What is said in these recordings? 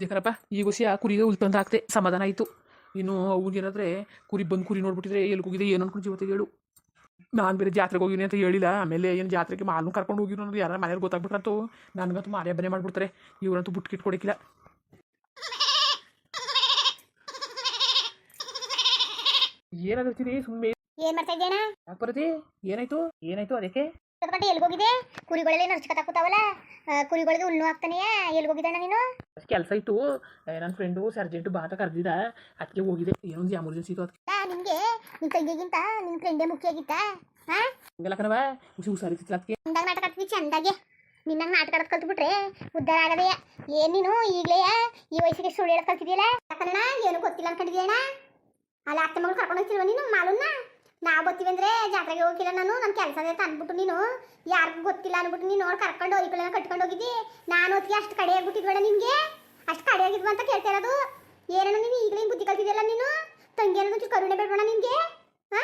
ದೇಕರಪ್ಪ ಈ ಗುಸಿ ಆ ಕುರಿಗೆ ಆಗ್ತೆ ಹಾಕ್ತೆ ಸಮಾಧಾನ ಆಯಿತು. ಇನ್ನು ಅವ್ನಿಗೇನಾದ್ರೆ ಕುರಿ ಬಂದು ಕುರಿ ನೋಡ್ಬಿಟ್ಟಿದ್ರೆ ಎಲ್ಲಿ ಹೋಗಿದೆ ಏನು ಅನ್ಕೊಂಡು ಜೀವತೆ ಹೇಳು. ನಾನು ಬೇರೆ ಜಾತ್ರೆಗೆ ಹೋಗಿನಿ ಅಂತ ಹೇಳಿಲ್ಲ ಆಮೇಲೆ ಏನು ಜಾತ್ರೆಗೆ ಮಾಲ್ನು ಕರ್ಕೊಂಡು ಹೋಗಿರೋ ಅನ್ನೋದು ಯಾರು ಮನೇಲಿ ಗೊತ್ತಾಗ್ಬಿಟ್ರಂತೂ. ನನಗಂತೂ ಮಾರೇ ಬನೇ ಮಾಡಿಬಿಡ್ತಾರೆ ಇವರಂತೂ ಬುಟ್ಕಿಟ್ ಕೊಡಕ್ಕಿಲ್ಲ ಏನಾದ್ರು ಸುಮ್ಮನೆ ಏನ್ ಮಾಡ್ತಾ ಇದ್ದೇನ ಯಾಕೆ ಏನಾಯ್ತು? ಏನಾಯ್ತು ಅದಕ್ಕೆ? ಕಟ್ಟಿ ಎಲ್ಗೋಗಿದೆ ಕುರಿಗಳೆಲ್ಲ ನರ್ಚ್ಕತಾ ಕೂತಾವಲ್ಲ? ಕುರಿಗಳಿಗೆ ಹುಲ್ಲು ಹಾಕ್ತಾನೆಯ? ಎಲ್ಗೋಗಿದ್ದಣ್ಣ ನೀನು? ಕೆಲಸ ಇತ್ತು. ನನ್ನ ಫ್ರೆಂಡು ಸರ್ಜೆಂಟು ಬಾತ ಕರೆದಿದ್ದ ಅದಕ್ಕೆ ಹೋಗಿದೆ ಏನೊಂದು ಎಮರ್ಜೆನ್ಸಿ ಇತ್ತು ಅದಕ್ಕೆ ನಿಮಗೆ? ನಿನ್ಗೆ ನಿನ್ ತಂಗಿಗಿಂತ? ನಿನ್ನ ಫ್ರೆಂಡೇ ಮುಖ್ಯ ಆಗಿತ್ತ ಹಾಂ? ಹಂಗೆಲ್ಲ ಕಣವ ಹುಸಿ ಹುಷಾರಿತ್ತು ಅದಕ್ಕೆ ಚಂದಾಗ ನಾಟಕ ಆಡ್ತೀವಿ ಚಂದಾಗೆ ನಿನ್ನಂಗೆ ನಾಟಕ ಆಡೋದು ಕಲ್ತ್ಬಿಟ್ರೆ ಉದ್ದಾರ ಆಗದೆಯ? ಏನ್ ನೀನು ಈಗಲೇ ಈ ವಯಸ್ಸಿಗೆ ಸುಳ್ಳು ಹೇಳೋದು ಕಲ್ತಿದೆಯಲ್ಲ? ಯಾಕಣ್ಣ ಏನು ಗೊತ್ತಿಲ್ಲ ಅನ್ಕೊಂಡಿದ್ಯಣ್ಣ ಅಲ್ಲ ಅತ್ತೆ ಮಗಳು ಕರ್ಕೊಂಡು ಹೋಗ್ತಿಲ್ವ ನೀನು ಮಾಲನ್ನ ನಾವು ಬರ್ತೀವಿ ಅಂದ್ರೆ ಜಾತ್ರೆಗೆ ಹೋಗಿಲ್ಲ ನಾನು ನನ್ನ ಕೆಲಸ ಅಂತ ಅಂದ್ಬಿಟ್ಟು ನೀನು. ಯಾರಿಗೂ ಗೊತ್ತಿಲ್ಲ ಅಂದ್ಬಿಟ್ಟು ನೀನು ನೋಡಿ ಕರ್ಕೊಂಡು ಹೋಗಿಲ್ಲ ಕಟ್ಕೊಂಡು ಹೋಗಿದ್ದಿ. ನಾನು ಹೊತ್ತಿಗೆ ಅಷ್ಟು ಕಡೆ ಆಗ್ಬಿಟ್ಟಿದ್ಬೇಡ ನಿನಗೆ. ಅಷ್ಟು ಕಡೆ ಅಂತ ಕೇಳ್ತಾ ಇರೋದು. ಏನೋ ನೀನು ಈಗಲೇ ಬುದ್ಧಿ ಕಲ್ತಿದ್ಯಲ್ಲ ನೀನು? ತಂಗಿ ಅನ್ನೋದು ಚೂರು ಕರುಣೆ ಬೇಡಬೇಡ ನಿನಗೆ? ಹಾ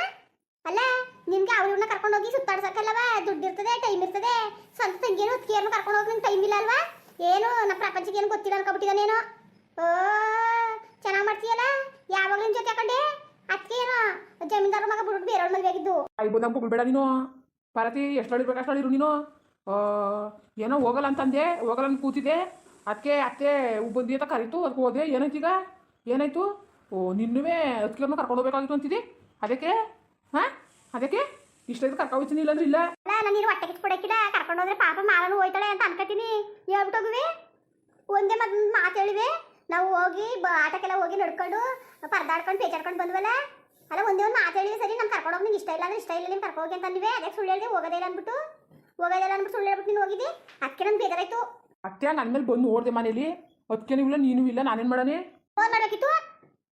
ಅಲ್ಲ ನಿಮ್ಗೆ ಅವ್ರನ್ನ ಕರ್ಕೊಂಡು ಹೋಗಿ ಸುತ್ತಾಡ್ಸಕ್ಕಲ್ಲವ ದುಡ್ಡು ಇರ್ತದೆ ಟೈಮ್ ಇರ್ತದೆ. ಸ್ವಂತ ತಂಗಿಯನ್ನು ಹೊತ್ತಿಗೆಯನ್ನು ಕರ್ಕೊಂಡು ಹೋಗಿ ನಿಂಗೆ ಟೈಮ್ ಇಲ್ಲ ಅಲ್ವಾ ಏನು ನಮ್ಮ ಪ್ರಪಂಚಕ್ಕೆ ಏನು ಗೊತ್ತಿಲ್ಲ ಅನ್ಕೊಬಿಟ್ಟಿದ್ದಾನೇನೋ ಓ, ಚೆನ್ನಾಗಿ ಮಾಡ್ತೀಯಲ್ಲ? ಯಾವಾಗಲೂ ನಿನ್ನ ಜೊತೆ ಹಾಕೊಂಡೆ? ಅದಕ್ಕೆ ಏನೋ ಜಮೀನ್ದಾರ ಮಗ ಬಿಡ್ಬಿಟ್ಟು ಬೇರೆಯವ್ರ ಮದುವೆ ಆಗಿದ್ದು. ಐ ಬಂದಂಗೆ ಬಿಡ್ಬೇಡ ನೀನು. ಪರತಿ ಎಷ್ಟು ಹೇಳಿರ್ಬೇಕು ಅಷ್ಟು ಹೇಳಿರು ನೀನು. ಆ, ಏನೋ ಹೋಗಲ್ಲ ಅಂತಂದೆ ಹೋಗಲ್ಲ ಅಂತ ಕೂತಿದ್ದೆ. ಅದಕ್ಕೆ ಅತ್ತೆ ಬಂದಿ ಅಂತ ಕರೀತು ಅದಕ್ಕೆ ಹೋದೆ. ಏನಾಯ್ತು ಈಗ? ಏನಾಯ್ತು? ಓ ನಿನ್ನುವೇ ಅದಕ್ಕೆ ಕರ್ಕೊಂಡು ಹೋಗ್ಬೇಕಾಗಿತ್ತು ಅಂತಿದ್ದೆ ಅದಕ್ಕೆ? ಹಾಂ? ಅದಕ್ಕೆ? ಇಷ್ಟೈದು ಕರ್ಕೊಂಡು ಹೋಗ್ತೀನಿ ಇಲ್ಲಾಂದ್ರೆ ಇಲ್ಲ. ಅಲ್ಲ ನಾನು ನೀನು ಹೊಟ್ಟೆ ಕಿಚ್ಕೊಡಕ್ಕಿಲ್ಲ ಕರ್ಕೊಂಡು ಹೋದ್ರೆ ಪಾಪ ಮಾಲನು ಹೋಯ್ತಾಳೆ ಅಂತ ಅನ್ಕೋತೀನಿ ಹೇಳ್ಬಿಟ್ಟು ಹೋಗುವೆ? ಒಂದೇ ಮತ್ತೆ ಮಾತು ಹೇಳಿವೆ. ನಾವು ಹೋಗಿ ಬ ಆಟಕ್ಕೆಲ್ಲ ಹೋಗಿ ನಡ್ಕೊಂಡು ಪರದಾಡ್ಕೊಂಡು ಪೇಚಾಡ್ಕೊಂಡು ಬಂದ್ವಲ್ಲ? ಅಲ್ಲ ಒಂದೇ ಒಂದು ಮಾತು ಹೇಳಿವೆ ಸರಿ ನಮ್ಮ ಕರ್ಕೊಂಡು ಹೋಗಿ ನಿಂಗೆ ಇಷ್ಟ ಇಲ್ಲ ಅಂದ್ರೆ ಇಷ್ಟ ಇಲ್ಲ ನಿಮ್ಗೆ ಕರ್ಕೊಂಡು ಹೋಗಿ ಅಂತ ಅಂದಿವೆ. ಅದಕ್ಕೆ ಸುಳ್ಳು ಹೇಳಿದೆ? ಹೋಗೋದೇ ಇಲ್ಲ ಅಂದ್ಬಿಟ್ಟು ಹೋಗೋದೇ ಇಲ್ಲ ಅಂದ್ಬಿಟ್ಟು ಸುಳ್ಳು ಹೇಳ್ಬಿಟ್ಟು ನೀನು ಹೋಗಿದ್ದಿ? ಅದಕ್ಕೆ ನಮ್ಗೆ ಬೇಜಾರಾಯ್ತು. ಅತ್ತೆ ನನ್ನ ಮೇಲೆ ಬಂದು ನೋಡಿದೆ ಮನೇಲಿ. ಅದಕ್ಕೆ ಇಲ್ಲ ನೀನು ಇಲ್ಲ ನಾನೇನು ಮಾಡೋಣ? ಫೋನ್ ಮಾಡಬೇಕಿತ್ತು?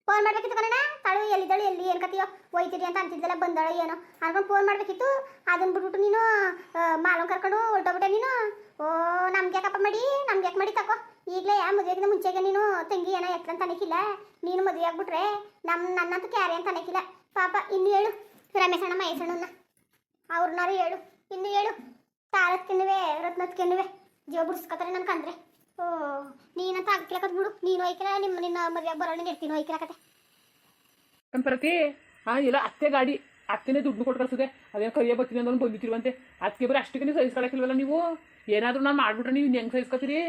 ಫೋನ್ ಮಾಡ್ಬೇಕಿತ್ತು ಕಣ ತಾಳು ಎಲ್ಲಿದ್ದಾಳು ಎಲ್ಲಿ ಏನು ಕತ್ತಿಯೋ ಹೋಯ್ತಿರಿ ಅಂತ ಅಂತಿದ್ದಲ್ಲ ಬಂದಾಳ ಏನೋ? ಅನ್ಕೊಂಡು ಫೋನ್ ಮಾಡ್ಬೇಕಿತ್ತು. ಅದನ್ನ ಬಿಟ್ಬಿಟ್ಟು ನೀನು ಮಾಲನ್ ಕರ್ಕೊಂಡು ಹೊರಟೋಗ್ಬಿಟ್ಟೆ ನೀನು? ಓ ನಮ್ಗೆ ಯಾಕಪ್ಪ ಮಾಡಿ ನಮ್ಗೆ ಯಾಕೆ ಮಾಡಿ ತಕೋ. ಈಗಲೇ ಮದುವೆಗಿಂತ ಮುಂಚೆಗೆ ನೀನು ತಂಗಿ ಏನೋ ಎತ್ತ ಅನಿಕಿಲ್ಲ. ನೀನು ಮದುವೆ ಆಗ್ಬಿಟ್ರೆ ನಮ್ಮ ನನ್ನಂತೂ ಕ್ಯಾರಿ ಅಂತ ಅನಿಕಿಲ್ಲ. ಪಾಪ, ಇನ್ನು ಹೇಳು. ರಮೇಶಣ್ಣ ಮಹೇಶಣ್ಣನ ಅವ್ರನ್ನಾರು ಹೇಳು. ಇನ್ನು ಹೇಳು. ತಾರತ್ಕೆನ್ನುವೆ ರತ್ನತ್ಕೆನ್ನುವೆ ಜೀವ ಬಿಡಿಸ್ಕೊತಾರೆ ನನ್ನ ಕಂದ್ರೆ ಓ, ನೀನಂತ ಆಗ್ತಿಲಕತ್ ಬಿಡು ನೀನು ಹೋಯ್ಕಿಲ್ಲ ನಿಮ್ಮ ನಿನ್ನ ಮದುವೆ ಬರೋಣ ಇರ್ತೀನಿ ಕತೆ. ಪ್ರತಿ ಹಾಂ ಇಲ್ಲ, ಅತ್ತೆ ಗಾಡಿ. ಅತ್ತೆನೇ ದುಡ್ಡು ಕೊಟ್ಟು ಕಳ್ಸಿದೆ. ಅದೇನು ಕರಿಯ ಬರ್ತೀನಿ ಅಂದೊಂದು ಬಂದಿತ್ತಿರುವಂತೆ ಅದಕ್ಕೆ ಬರೀ ಅಷ್ಟಕ್ಕೆ ಸಹಿಸ್ಕೊಳಕ್ಕಿಲ್ವಲ್ಲ ನೀವು? ಏನಾದರೂ ನಾನು ಮಾಡ್ಬಿಟ್ರೆ ನೀವು ಹೆಂಗೆ ಸಹಿಸ್ಕೊತೀರಿ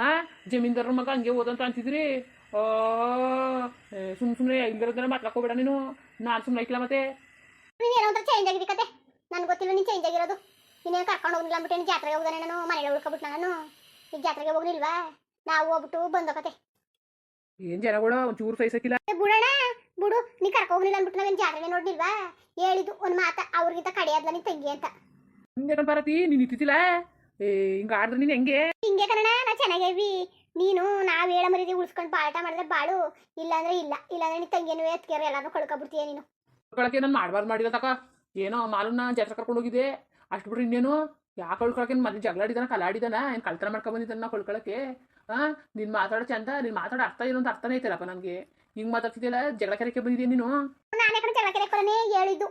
ಹಾಂ? ಜಮೀನ್ದಾರ ಮಗ ಹಂಗೆ ಓದಂತ ಅಂತಿದ್ರಿ ಸುಮ್ ಸುಮ್ಮನೆ ಹಿಂಗಿರೋದನ್ನ ಮಾತಾಡ್ಕೋಬೇಡ ನೀನು. ನಾನು ಸುಮ್ಮನೆ ಐಕಿಲ್ಲ ಮತ್ತೆ. ಚೇಂಜ್ ಆಗಿದೆ ಕತೆ? ನನ್ಗೆ ಗೊತ್ತಿಲ್ಲ ನೀನು ಚೇಂಜ್ ಆಗಿರೋದು? ನೀನೇನು ಕರ್ಕೊಂಡು ಹೋಗಿಲ್ಲ ಅಂದ್ಬಿಟ್ಟು ಜಾತ್ರೆಗೆ ಹೋಗೋದಾನೆ ನಾನು ಮನೆಗೆ ಉಳ್ಕೊಬಿಟ್ಟು ನಾನು? ಈಗ ಜಾತ್ರೆಗೆ ಹೋಗ್ಲಿಲ್ವಾ? ನಾವು ಹೋಗ್ಬಿಟ್ಟು ಬಂದೋ ಕತೆ. ಏನು ಜನಗಳು ಒಂಚೂರು ಸಹಿಸಕ್ಕಿಲ್ಲ ಬಿಡೋಣ ಬಿಡು ನೀ ಕರ್ಕೋಗ್ಲಿಲ್ಲ ಅನ್ಬಿಟ್ಟು ಅಂದ್ಬಿಟ್ಟು ನಾವೇನು ಜಾತ್ರೆಗೆ ನೋಡ್ಲಿಲ್ವಾ? ಹೇಳಿದ್ದು ಒಂದು ಮಾತ ಅವ್ರಿಗಿಂತ ಕಡೆಯದ್ಲ ನೀನ್ ತಂಗಿ ಅಂತ. ಹಿಂಗೆ ಭಾರತಿ ನೀನು ಇತ್ತಿಲ್ಲ ಏ ಹಿಂಗ ಆಡಿದ್ರೆ ನೀನ್ ಹೆಂಗೆ? ಹಿಂಗೆ ಕರಣಾ ನಾ ಚೆನ್ನಾಗೇವಿ. ನೀನು ನಾವ್ ಹೇಳ ಮರೀದಿ ಉಳಿಸ್ಕೊಂಡು ಪಾಠ ಮಾಡಿದ್ರೆ ಬಾಳು. ಇಲ್ಲಾಂದ್ರೆ ಇಲ್ಲ. ಇಲ್ಲಾಂದ್ರೆ ನೀ ತಂಗಿಯನ್ನು ಎತ್ಕೇರ ಎಲ್ಲಾರು ಕಳ್ಕೊಬಿಡ್ತೀಯ ನೀನು. ಕಳ್ಕೊಳಕ್ಕೆ ನಾನು ಮಾಡಬಾರ್ದು ಮಾಡಿಲ್ಲ ತಕ. ಏನೋ ಮಾಲನ್ನ ಜಾತ್ರೆ ಕರ್ಕೊಂಡು ಹೋಗಿದ್ದೆ. ಅಷ್ಟು ಬಿಟ್ರೆ ಇನ್ನೇನು? ಯಾಕೆ ಕಳ್ಕೊಳಕ್ಕೆ? ಮತ್ತೆ ಜಗಳಾಡಿದಾನ ಕಲಾಡಿದಾನ ಏನು ಕಳ್ತನ ಮಾಡ್ಕೊಂಡ್ ಬಂದಿದ್ದಾನ ಕಳ್ಕೊಳಕ್ಕೆ? ಹಾಂ ನೀನು ಮಾತಾಡೋ ಚಂದ ನೀನು ಮಾತಾಡೋ ಅರ್ಥ ಏನು ಅಂತ ಅರ್ಥನೇ ಐತಲ್ಲಪ್ಪ ನನಗೆ. ಹಿಂಗೆ ಮಾತಾಡ್ತಿದ್ಯಲ್ಲ ಜಗಳ ಕರೆಕೆ ಬಂದಿದ್ಯಾ ನೀನು? ನಾನೇ ಕಡೆ ಜಗಳ ಕೆರೆ ಕೊರನೆ ಹೇಳಿದ್ದು.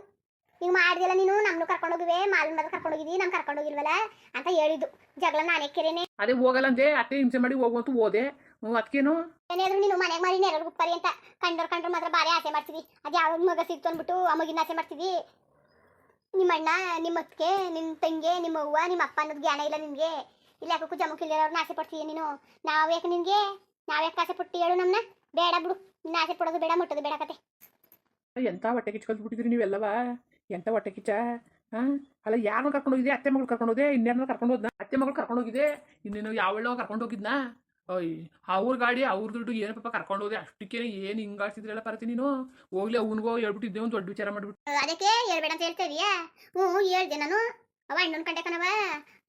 ಹಿಂಗೆ ಮಾಡಿದಿಲ್ಲ ನೀನು ನಮ್ಮನ್ನು ಕರ್ಕೊಂಡು ಹೋಗಿವೆ ಮಾಲ್ ಕರ್ಕೊಂಡು ನಮ್ಮ ನಮ್ ಕರ್ಕೊಂಡು ಹೋಗಿಲ್ವಲ್ಲ ಅಂತ ಹೇಳಿದ್ದು. ಜಗಳ ನಾನೇ ಕೆರೆನೆ. ಅದೇ ಹೋಗಲ್ಲ ಅಂದೆ ಅತ್ತೆ ಹಿಂಸೆ ಮಾಡಿ ಹೋಗುವಂತೂ ಹೋದೆ. ಅದಕ್ಕೇನು ಏನಾದ್ರು ನೀನು ಮನೆಗೆ ಮಾಡಿ ನೆರಳು ಗುಪ್ಪರಿ ಅಂತ ಕಂಡೋರ್ ಕಂಡ್ರು ಮಾತ್ರ ಬಾರಿ ಆಸೆ ಮಾಡ್ತೀವಿ ಅದು ಯಾವ ಮಗ ಸಿಕ್ತು ಅಂದ್ಬಿಟ್ಟು ಆ ಮಗಿನ ಆಸೆ ಮಾಡ್ತಿದ್ದಿ ನಿಮ್ಮ ಅಣ್ಣ ನಿಮ್ಮ ಅತ್ತಿಗೆ ನಿಮ್ಮ ತಂಗಿ ನಿಮ್ಮ ಅವ್ವ ನಿಮ್ಮ ಅಪ್ಪ ಅನ್ನೋದು ಜ್ಞಾನ ಇಲ್ಲ ನಿನಗೆ. ಇಲ್ಲ ಯಾಕಕ್ಕೂ ಜಮಕ್ ಇಲ್ಲವ್ರನ್ನ ಆಸೆ ಪಡ್ತೀಯ ನೀನು? ನಾವು ಯಾಕೆ ನಿನಗೆ? ನಾವು ಯಾಕೆ ಆಸೆ ಪಟ್ಟಿ ಹೇಳು ನಮ್ಮನ್ನ ಬೇಡ ಬಿಡು. ನಿನ್ನ ಆಸೆ ಪಡೋದು ಬೇಡ ಮುಟ್ಟೋದು ಬೇಡ ಕತೆ. ಎಂಥ ಹೊಟ್ಟೆ ಕಿಚ್ಚು ಬಿಟ್ಟಿದ್ರಿ ನೀವೆಲ್ಲವ? ಎಂಥ ಹೊಟ್ಟೆ ಕಿಚ್ಚ? ಹಾಂ ಅಲ್ಲ ಯಾರನ್ನ ಕರ್ಕೊಂಡು ಹೋಗಿದ್ದೆ ಅತ್ತೆ ಮಗಳು ಕರ್ಕೊಂಡು ಹೋದೆ ಇನ್ನೇನ ಕರ್ಕೊಂಡು ಹೋದ್ನ? ಅತ್ತೆ ಮಗಳು ಕರ್ಕೊಂಡು ಹೋಗಿದೆ ಇನ್ನೇನು ಯಾವೆಳ್ಳೋ ಕರ್ಕೊಂಡು ಹೋಗಿದ್ನಾ? ಅಯ್ಯ ಅವ್ರ ಗಾಡಿ ಅವ್ರ ದುಡ್ಡು ಏನು ಪಾಪ ಕರ್ಕೊಂಡು ಹೋದೆ? ಅಷ್ಟಕ್ಕೆ ಏನು ಹಿಂಗಾಡ್ತಿದ್ರಲ್ಲ ಪರತಿ ನೀನು? ಹೋಗ್ಲಿ ಅವ್ನಿಗೋ ಹೇಳ್ಬಿಟ್ಟಿದ್ದೆ ಒಂದು ದೊಡ್ಡ ವಿಚಾರ ಮಾಡ್ಬಿಟ್ಟು. ಅದಕ್ಕೆ ಹೇಳ್ಬೇಡ ಅಂತ ಹೇಳ್ತಾ ಇದೀಯಾ? ಹ್ಞೂ ಹೇಳ್ದೆ ನಾನು. ಅವ ಅಣ್ಣನ ಕಂಡೆ ಕಣವ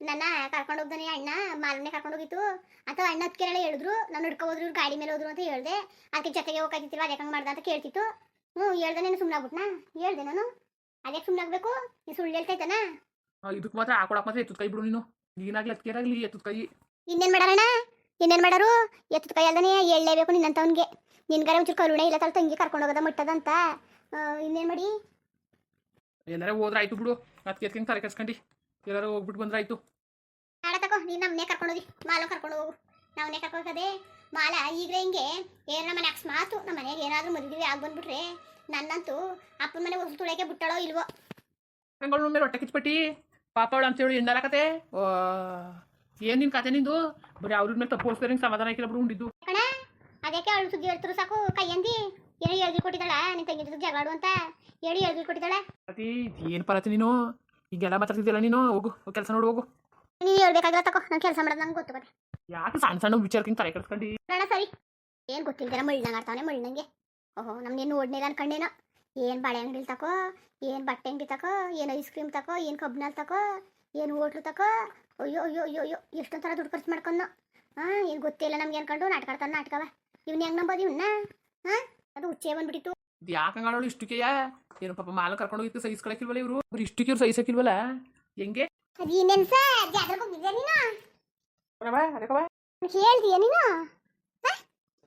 ನನ್ನ ಕರ್ಕೊಂಡು ಹೋಗ್ದಾನೆ ಅಣ್ಣ ಮಾಲನ್ನೇ ಕರ್ಕೊಂಡು ಹೋಗಿತ್ತು. ಅಥವಾ ಅಣ್ಣ ಹತ್ಕೆರೆಲ್ಲ ಹೇಳಿದ್ರು ನಾನು ಹುಡ್ಕ ಹೋದ್ರು ಇವ್ರು ಗಾಡಿ ಮೇಲೆ ಹೋದ್ರು ಅಂತ ಹೇಳ್ದೆ. ಅದಕ್ಕೆ ಜೊತೆಗೆ ಹೋಗ್ತಿತ್ತು ಅದೇ ಹಂಗೆ ಮಾಡ್ದ ಅಂತ ಕೇಳ್ತಿತ್ತು. ಹ್ಞೂ ಹೇಳ್ದೆ ನೀನು ಸುಮ್ಮನೆ ಆಗ್ಬಿಟ್ನಾ? ಹೇಳ್ದೆ ನಾನು. ಅದಕ್ಕೆ ಸುಮ್ಮನೆ ಆಗ್ಬೇಕು? ನೀ ಸುಳ್ಳು ಹೇಳ್ತಾ ಇದ್ದಾನ? ಇದಕ್ಕೆ ಮಾತ್ರ ಹಾಕೊಳಕ್ ಮಾತ್ರ ಎತ್ತದ ಕೈ ಬಿಡು ನೀನು. ನೀನಾಗ್ಲಿ ಅದಕ್ಕೇನಾಗ್ಲಿ ಎತ್ತದ ಕೈ. ಇನ್ನೇನು ಮಾಡಾರಣ್ಣ ಇನ್ನೇನು ಮಾಡಾರು? ಎತ್ತದ ಕೈ ಅಲ್ದಾನೆ ಹೇಳಲೇಬೇಕು ನಿನ್ನಂತವನಿಗೆ ನಿನ್ಗಾರ ಒಂಚೂರು ಕರುಣೆ ಇಲ್ಲ ತಲೆ ತಂಗಿ ಕರ್ಕೊಂಡು ಹೋಗೋದ ಮುಟ್ಟದಂತ. ಇನ್ನೇನು ಮಾಡಿ? ಏನಾರ ಹೋದ್ರೆ ಆಯ್ತು ಬಿಡು. ಅದಕ್ಕೆ ಎತ್ಕೊಂಡು ತಲೆ ಕೆಸ್ಕೊಂಡು ಎಲ್ಲರೂ ಹೋಗ್ಬಿಟ್ಟು ಬಂದ್ರೆ ಆಯ್ತು. ನಾಳೆ ತಗೋ ನೀನು ಕರ್ಕೊಂಡು ಹೋಗಿ. ಮಾಲು ಕರ್ಕೊಂಡು ಹೋಗು. ನಾವನ್ನೇ ಕರ್ಕೊಂಡು ಹೋಗದೆ ಮಾಲ ಈಗಲೇ ಹಿಂಗೆ ಏನ ಮನೆ ಅಕಸ್ಮಾತು ನಮ್ಮ ಮನೆಗೆ ಏನಾದರೂ ಮದುವೆ ಆಗಿ ಬಂದ್ಬಿಟ್ರೆ ನನ್ನಂತೂ ಅಪ್ಪನ ಮನೆ ಹೊಸ ತುಳಿಯಕ್ಕೆ ಬಿಟ್ಟಳೋ ಇಲ್ವೋ? ಹಂಗಳ ಮೇಲೆ ಹೊಟ್ಟೆ ಕಿಚ್ಬಿಟ್ಟು ಪಾಪ ಅವಳು ಅಂತೇಳಿ ಎಣ್ಣಾರಕತೆ ಓ ಏನು ನಿನ್ ಕತೆ ನಿಂದು? ಬರೀ ಅವ್ರ ಮೇಲೆ ತಪ್ಪು ಹೋಲ್ಸ್ತಾರೆ ಸಮಾಧಾನ ಹಾಕಿಲ್ಲ ಬಿಡು ಉಂಡಿದ್ದು. ಕಣ ಅದಕ್ಕೆ ಅವಳು ಸುದ್ದಿ ಹೇಳ್ತಿರು ಸಾಕು? ಕೈಯಂದಿ ಏನೋ ಕೊಟ್ಟಿದ್ದಾಳ? ನಿನ್ ತಂಗಿ ಜೊತೆ ಜಗಳಾಡು ಅಂತ? ಹೇಳಿ ಹೇಳ್ಗಿ ಕೊಟ್ಟಿದ್ದಾಳ. ಅತಿ ಏನು ಪರತಿ ನೀನು? ಈಗೆಲ್ಲ ಮಾತಾಡ್ತಿದ್ದಿಲ್ಲ ನೀನು? ಹೋಗು ಕೆಲಸ ನೋಡು ಹೋಗು. ನೀನು ಹೇಳ್ಬೇಕಾಗಿಲ್ಲ ತಕೋ ನಾನು ಕೆಲಸ ಮಾಡೋದು ನಂಗೆ ಗೊತ್ತು ಕತೆ ಯಾಕೆ ಸಣ್ಣ ಸಣ್ಣ ವಿಚಾರಕ್ಕಿಂತ ತಲೆ ಕೆಡ್ಸ್ಕೊಂಡಿ? ನೋಡ ಸರಿ. ಏನು ಗೊತ್ತಿಲ್ದಿರ ಮಳ್ಳಂಗೆ ಆಡ್ತಾವನೆ ಮಳ್ಳಂಗೆ ಓಹೋ ನಮ್ಗೇನು ನೋಡ್ನಿಲ್ಲ ಅನ್ಕಂಡೇನೋ. ಏನು ಬಾಳೆ ಅಂಗಡಿ ತಕೋ ಏನು ಬಟ್ಟೆ ಅಂಗಡಿ ತಕೋ ಏನು ಐಸ್ ಕ್ರೀಮ್ ತಕೋ ಏನು ಕಬ್ಬಿನಲ್ಲಿ ತಕೋ ಏನು ಹೋಟ್ಲು ತಕೋ. ಅಯ್ಯೋ ಅಯ್ಯೋ ಅಯ್ಯೋ ಅಯ್ಯೋ ಎಷ್ಟೊಂದು ಥರ ದುಡ್ಡು ಖರ್ಚು ಮಾಡ್ಕೊಂಡು ಹಾಂ ಏನು ಗೊತ್ತಿಲ್ಲ ನಮ್ಗೆ ಅನ್ಕೊಂಡು ನಾಟಕ ಆಡ್ತಾನೆ ನಾಟಕವ. ಇವ್ನ ಹೆಂಗೆ ನಂಬೋದು ಇವನ್ನ ಹಾಂ ಅದು ಹುಚ್ಚೆ ಬಂದ್ಬಿಟ್ಟಿತ್ತು? ಹಂಗಾಳವಳು ಇಷ್ಟಕ್ಕೆಯ ಏನು ಪಾಪ ಮಾಲ ಕರ್ಕೊಂಡು ಹೋಗಿತ್ತು ಸಹಿಸ್ಕೊಳಕಿಲ್ವಲ್ಲ ಇವರು? ಬರೀ ಇಷ್ಟಕ್ಕೆ ಇವ್ರು ಸಹಿಸಕಿಲ್ವಲ್ಲ ಹೆಂಗೆ? ಅದು ಇನ್ನೇನು ಸರ್? ಜಾತ್ರೆಗೆ ಹೋಗಿದ್ದೆ ನೀನು? ಅರವ ಅದಕ್ಕವ ಹೇಳ್ತೀಯ ನೀನು?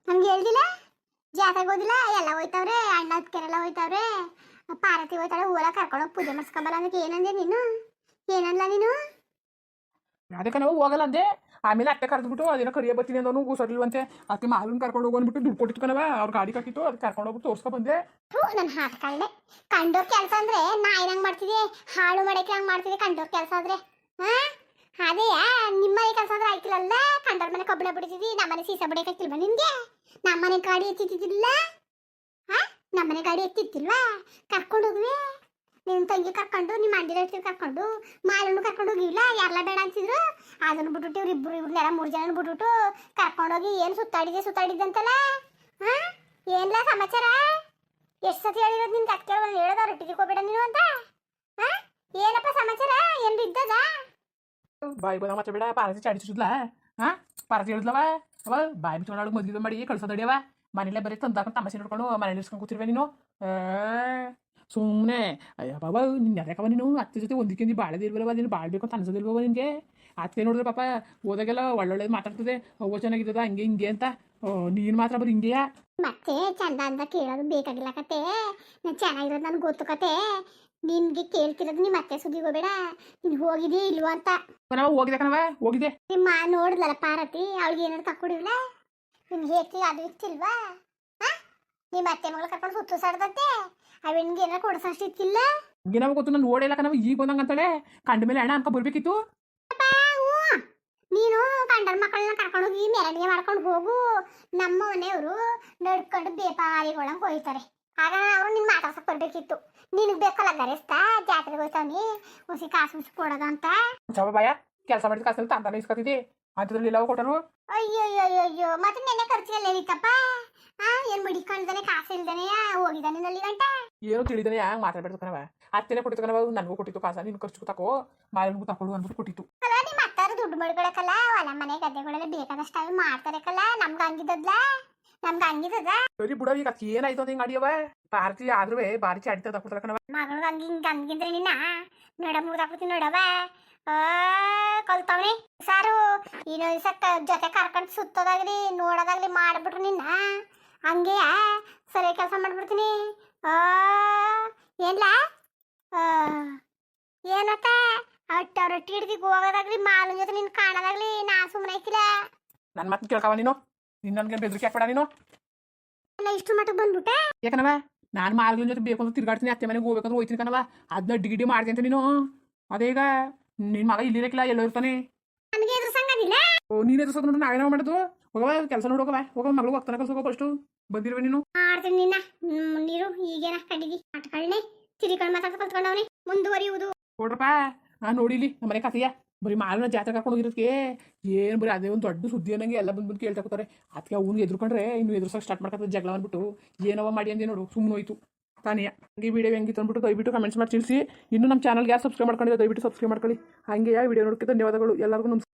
ನಮ್ಗೆ ಹೇಳ್ದಿಲ್ಲ? ಜಾತ್ರೆಗೆ ಹೋದಿಲ್ಲ ಎಲ್ಲ ಹೋಯ್ತವ್ರೆ ಅಣ್ಣ ಕೆರೆಲ್ಲ ಹೋಯ್ತವ್ರೆ ಪಾರ್ವತಿ ಹೋಯ್ತಾಳೆ ಊರ ಕರ್ಕೊಂಡೋಗಿ ಪೂಜೆ ಮಾಡಿಸ್ಕೊಂಬಲ್ಲ ಅದಕ್ಕೆ ಏನಂದೆ ನೀನು? ಏನಲ್ಲ ನೀನು? ಅದಕ್ಕೆ ನಾವು ಹೋಗಲ್ಲ ಅಂದೆ. ಆಮೇಲೆ ಅತ್ತೆ ಕರೆದ್ಬಿಟ್ಟು, ಅದೇನೋ ಕರಿಯ ಬರ್ತೀನಿ ಅಂದವನು ಗುಸರ್ಲಿಲ್ವಂತೆ ಅತ್ತೆ ಮಾಲೂನ್ ಕರ್ಕೊಂಡು ಹೋಗ್ಬಿಟ್ಟು ದುಡ್ಡು ಕೊಟ್ಟಿತ್ತು ಕಣವ ಅವ್ರ ಗಾಡಿ ಕಟ್ಟಿತ್ತು ಅದಕ್ಕೆ ಕರ್ಕೊಂಡು ಹೋಗ್ಬಿಟ್ಟು ತೋರ್ಸ್ಕೊ ಬಂದೆ. ಹ್ಞೂ ನನ್ನ ಹಾತ್ ಕಳ್ಳೆ. ಕಂಡೋರ್ ಕೆಲಸ ಅಂದ್ರೆ ನಾ ಏನಂಗ್ ಮಾಡ್ತಿದ್ದೆ? ಹಾಳು ಮಾಡಕ್ಕೆ ಹಂಗ್ ಮಾಡ್ತಿದ್ದೆ ಕಂಡೋರ್ ಕೆಲಸ ಆದ್ರೆ? ಹಾ ಅದೇ ನಿಮ್ಮ ಕೆಲಸ ಅಂದ್ರೆ ಆಯ್ತಿಲ್ಲಲ್ಲ? ಕಂಡೋರ್ ಮನೆ ಕಬ್ಬಿಣ ಬಿಡ್ತಿದ್ದಿ ನಮ್ಮನೆ ಸೀಸ ಬಿಡಕ್ಕಿಲ್ವಾ ನಿನ್ಗೆ ನಮ್ಮನೆ ಗಾಡಿ ಎತ್ತಿದ್ದಿಲ್ಲ ಹಾ ನಮ್ಮನೆ ಗಾಡಿ ಎತ್ತಿತ್ತಿಲ್ವಾ ಕರ್ಕೊಂಡು ಹೋಗ್ವಿ? ನಿನ್ನ ತಂಗಿ ಕರ್ಕೊಂಡು ನಿಮ್ಮ ಅಂಡಿರಟ್ಟಿ ಕರ್ಕೊಂಡು ಮಾಲನ್ನು ಕರ್ಕೊಂಡು ಹೋಗಿಲ್ಲ ಯಾರಲ್ಲ ಬೇಡ ಅಂತಿದ್ರು ಅದನ್ನು ಬಿಟ್ಬಿಟ್ಟು ಇವ್ರು ಇಬ್ರು ಇವ್ರನ್ನೆಲ್ಲ ಮೂರು ಜನ ಬಿಟ್ಬಿಟ್ಟು ಕರ್ಕೊಂಡೋಗಿ ಏನು ಸುತ್ತಾಡಿದೆ, ಸುತ್ತಾಡಿದ್ದೆ ಅಂತಲ್ಲ ಹಾ? ಏನಿಲ್ಲ ಸಮಾಚಾರ? ಎಷ್ಟು ಸತಿ ಹೇಳಿರೋದು ನಿನ್ಗೆ ಅಕ್ಕೆ ಒಂದು ಹೇಳೋದ ರೊಟ್ಟಿಗೆ ಹೋಗ್ಬೇಡ ನೀನು ಅಂತ? ಹಾ? ಏನಪ್ಪ ಸಮಾಚಾರ? ಏನು ಬಿದ್ದದ? ಬಾಯಿ ಬಂದ ಮತ್ತೆ ಬೇಡ, ಪಾರಸಿ ಚಾಡಿಸಿದ್ಲ ಹಾ? ಪಾರಸಿ ಹೇಳಿದ್ಲವ? ಅವ ಬಾಯಿ ಬಿಚ್ಚೋಣ ಮದುವೆ ಮಾಡಿ ಕಳ್ಸೋದಡಿಯವ ಮನೇಲೆ ಬರೀ ತಂದಾಕೊಂಡು ತಮಾಷೆ ನೋಡ್ಕೊಂಡು ಮನೇಲಿ ಇರ್ಸ್ಕೊಂಡು ಕೂತಿರ್ವೆ ನೀನು? ಸುಮ್ಮನೆ ಅಯ್ಯ ಬಾಬಾ ನಿನ್ನ ಯಾಕವ ನೀನು ಅತ್ತೆ ಜೊತೆ ಒಂದಕ್ಕೆ ಬಾಳದಿಲ್ವಲ್ಲವ ನೀನು ಬಾಳ್ಬೇಕು ಅಂತ ಅನ್ಸೋದಿಲ್ವ ನಿನಗೆ? ಅತ್ತೆ ನೋಡಿದ್ರೆ ಪಾಪ ಹೋದಾಗೆಲ್ಲ ಒಳ್ಳೊಳ್ಳೇದು ಮಾತಾಡ್ತದೆ. ಅವ್ವ ಚೆನ್ನಾಗಿದ್ದದ ಹಂಗೆ ಹಿಂಗೆ ಅಂತ. ನೀನು ಮಾತ್ರ ಬರೀ ಹಿಂಗೆಯಾ? ಮತ್ತೆ ಚಂದ ಅಂತ ಕೇಳೋದು ಬೇಕಾಗಿಲ್ಲ ಕತೆ. ನಾನು ಚೆನ್ನಾಗಿರೋದು ನನ್ಗೆ ಗೊತ್ತು ಕತೆ. ನಿನ್ಗೆ ಕೇಳ್ತಿರೋದು ನಿಮ್ಮ ಅತ್ತೆ ಸುದ್ದಿಗೆ ಹೋಗ್ಬೇಡ. ನೀನು ಹೋಗಿದಿ ಇಲ್ವಾ ಅಂತ. ನಾವು ಹೋಗಿದೆ ಕಣವ ಹೋಗಿದೆ ನಿಮ್ಮ ನೋಡಿದ್ಲಲ್ಲ ಪಾರತಿ ಅವಳಿಗೆ ಏನಾದ್ರು ತಕ್ಕೊಡಿಲ್ಲ ನಿಮ್ಗೆ ಹೇಳ್ತಿ ಅದು ಇತ್ತಿಲ್ವಾ ನಿಮ್ಮ ಅತ್ತೆ ಮಗಳು ಕರ್ಕೊಂಡು ಸುತ್ತು ಸಾಡ್ದತ್ತೆ ಅವನಿಗೆ ಏನ ಕೊಡ್ಸಷ್ಟಿತ್ತಿಲ್ಲ ಏನವ ಗೊತ್ತು ನಾನು ಓಡಿಲ್ಲ ನಾವು ಈಗ ಬಂದಂಗೆ ಅಂತಾಳೆ ಕಂಡ ಮೇಲೆ ಅಣ್ಣ ಅನ್ಕೊ ಬರ್ಬೇಕಿತ್ತು. ನೀನು ಗಂಡನ ಮಕ್ಕಳನ್ನ ಕರ್ಕೊಂಡೋಗಿ ಮೆರವಣಿಗೆ ಮಾಡ್ಕೊಂಡು ಹೋಗು. ನಮ್ಮ ಮನೆಯವರು ನಡ್ಕೊಂಡು ಬೇಪಾರಿಗಳಂಗೆ ಹೋಯ್ತಾರೆ. ಆಗ ಅವರು ನಿನ್ನ ಮಾತಾಡ್ಸಕ್ ಬರ್ಬೇಕಿತ್ತು. ನಿನಗೆ ಬೇಕಲ್ಲ ಗರಿಸ್ತಾ? ಜಾತ್ರೆಗೆ ಹೋಯ್ತಾವನಿ. ಹುಸಿ ಕಾಸು ಹುಸಿ ಕೊಡೋದು ಅಂತ. ಚವ ಬಾಯ ಕೆಲಸ ಮಾಡಿದ ಕಾಸಲ್ಲಿ ತಂತಾನೆ ಇಸ್ಕೊತಿದ್ದಿ. ಅಂಥದ್ರಲ್ಲಿ ಲವ್ ಕೊಟ್ಟರು ಅಯ್ಯೋ ಅಯ್ಯೋ ಅಯ್ಯೋ ಮತ್ತೆ ನೆನ್ನೆ ಖರ್ಚಿಗೆಲ್ಲ ಹೇಳಿತ್ತಪ್ಪ? ಆ ಏನು ಮಡಿಕೊಂಡ್ದಾನೆ ಕಾಸು ಇಲ್ದಾನೆ ಹೋಗಿದ್ದಾನೆ ನಲ್ಲಿ ಗಂಟ ಏನೋ ತಿಳಿದಾನೆ ಹಂಗೆ ಮಾತಾಡ್ಬೇಡ ಕಣವ ಅತ್ತೆನೇ ಕೊಟ್ಟಿತ್ತು ಕಣವ ನನಗೂ ಕೊಟ್ಟಿತ್ತು ಕಾಸ ನಿನ್ ಖರ್ಚು ತಕೋ ಮಾಲಿನ್ಗೂ ತಕೊಳ್ಳು ಅಂದ್ಬಿಟ್ಟು ಕೊಟ್ಟಿತ್ತು. ಅಲ್ಲ ನಿಮ್ಮ ಅತ್ತಾರು ದುಡ್ಡು ಮಾಡ್ಕೊಳಕಲ್ಲ ಹೊಲ ಮನೆ ಗದ್ದೆಗಳೆಲ್ಲ ಬೇಕಾದಷ್ಟು ಅವು ಮಾಡ್ತಾರಕ್ಕಲ್ಲ ನಮ್ಗೆ ಹಂಗಿದ್ದದ್ಲ? ನಮ್ಗೆ ಹಂಗಿದ್ದದ? ಸರಿ ಬಿಡೋ ಈಗ ಅಕ್ಕಿ ಏನಾಯ್ತು ಅಂತ ಹಿಂಗ್ ಅಡಿಯವ ಭಾರತಿ ಆದ್ರೂ ಬಾರಿ ಚಾಡಿತದ ಕೊಡ್ತಾರ ಕಣವ ಮಗಳು ಹಂಗ ಹಿಂಗ ಹಂಗಿದ್ರೆ ನಿನ್ನ? ನೋಡ ಮುಗ್ದಾಕ್ಬಿಡ್ತೀನಿ ನೋಡವ ಆ ಕಲ್ತವ್ನಿ. ಸಾರು ಇನ್ನೊಂದ್ಸ ಜೊತೆ ಕರ್ಕೊಂಡು ಸುತ್ತೋದಾಗ್ಲಿ ನೋಡೋದಾಗ್ಲಿ ಮಾಡ್ಬಿಟ್ರು ನಿನ್ನ. ಹಂಗೆಯ ಸರಿ ಕೆಲಸ ಮಾಡ್ಬಿಡ್ತೀನಿ. ಏನ್ಲ? ಆ, ಏನತ್ತ ಅಟ್ಟ ರೊಟ್ಟಿ ಹಿಡ್ದಿ ಹೋಗೋದಾಗ್ಲಿ ಮಾಲಿನ ಜೊತೆ ನಿನ್ ಕಾಣೋದಾಗ್ಲಿ ನಾ ಸುಮ್ಮನೆ ಐತಿಲ್ಲ ನನ್ನ ಮಾತು ಕೇಳ್ಕವ ನೀನು? ನಿನ್ನ ನನಗೆ ಬೆದರಿಕೆ ಹಾಕ್ಬೇಡ ನೀನು? ಎಲ್ಲ ಇಷ್ಟು ಮಟ್ಟಕ್ಕೆ ಬಂದ್ಬಿಟ್ಟೆ? ಯಾಕನವ? ನಾನು ಮಾಲ್ಗಳ ಜೊತೆ ಬೇಕು ಅಂತ ತಿರ್ಗಾಡ್ತೀನಿ ಅತ್ತೆ ಮನೆಗೆ ಹೋಗ್ಬೇಕಂದ್ರೆ ಹೋಯ್ತೀನಿ ಕಣವ. ಅದನ್ನ ಡಿಗಿಡಿ ಮಾಡ್ದೆ ಅಂತ ನೀನು. ಅದೇ ಈಗ ನಿನ್ನ ಮಗ ಇಲ್ಲಿರಕ್ಕಿಲ್ಲ ಎಲ್ಲೋ ಇರ್ತಾನೆ ನನಗೆ ಎದುರು ಸಂಗದಿಲ್ಲ ಓ ನೀನು ಎದುರ್ಸೋದು ನೋಡಿ ನಾವೇನೋ ಮಾಡೋದು ಹೋಗವ ಕೆಲಸ ನೋಡೋಗವ ಹೋಗವ ಮಗಳು ಹೋಗ್ತಾನೆ ಹೋಗೋ ಫಸ್ಟು. ಬಂದಿರುವೆ ನೀನು. ಮಾಡ್ತೀನಿ ನಿನ್ನ. ನೀರು ಈಗೇನ ಕಡಿದಿ ಆಟಗಳನ್ನೇ ತಿರಿಕೊಂಡು ಮಾತಾಡ್ತಾ ಕಲ್ತ್ಕೊಂಡವನಿ ಮುಂದುವರಿಯುವುದು. ನೋಡ್ರಪ್ಪ ನಾನು ನೋಡಿಲಿ ನಮ್ಮನೆ ಕಥೆಯ ಬರೀ ಮಾಲಿನ ಜಾತ್ರೆ ಕರ್ಕೊಂಡು ಹೋಗಿರೋದಕ್ಕೆ ಏನು ಬರೀ ಅದೇ ಒಂದು ದೊಡ್ಡ ಸುದ್ದಿ ಅನ್ನಂಗೆ ಎಲ್ಲ ಬಂದು ಬಂದು ಕೇಳ್ತಾ ಕೂತಾರೆ ಅದಕ್ಕೆ ಅವ್ನಿಗೆ ಎದುರ್ಕೊಂಡ್ರೆ ಇನ್ನು ಎದುರ್ಸಕ್ಕೆ ಸ್ಟಾರ್ಟ್ ಮಾಡ್ಕೊತಾರೆ ಜಗಳ ಅಂದ್ಬಿಟ್ಟು ಏನವ ಮಾಡಿ ಅಂದೆ ನೋಡು ಸುಮ್ಮನೆ ಹೋಯ್ತು. ತಾನೇ. ಹಂಗೆ ವಿಡಿಯೋ ಹೆಂಗಿತ್ತು ಅಂದ್ಬಿಟ್ಟು ದಯವಿಟ್ಟು ಕಮೆಂಟ್ಸ್ ಮಾಡಿ ತಿಳಿಸಿ. ಇನ್ನು ನಮ್ಮ ಚಾನಲ್ಗೆ ಯಾರು ಸಬ್ಸ್ಕ್ರೈಬ್ ಮಾಡ್ಕೊಂಡಿರೋ ದಯವಿಟ್ಟು ಸಬ್ಸ್ಕ್ರೈಬ್ ಮಾಡ್ಕೊಳ್ಳಿ. ಹಾಗೆ ಯಾವ ವಿಡಿಯೋ ನೋಡೋಕ್ಕೆ ಧನ್ಯವಾದಗಳು. ಎಲ್ಲರಿಗೂ ನಮಸ್ಕಾರ.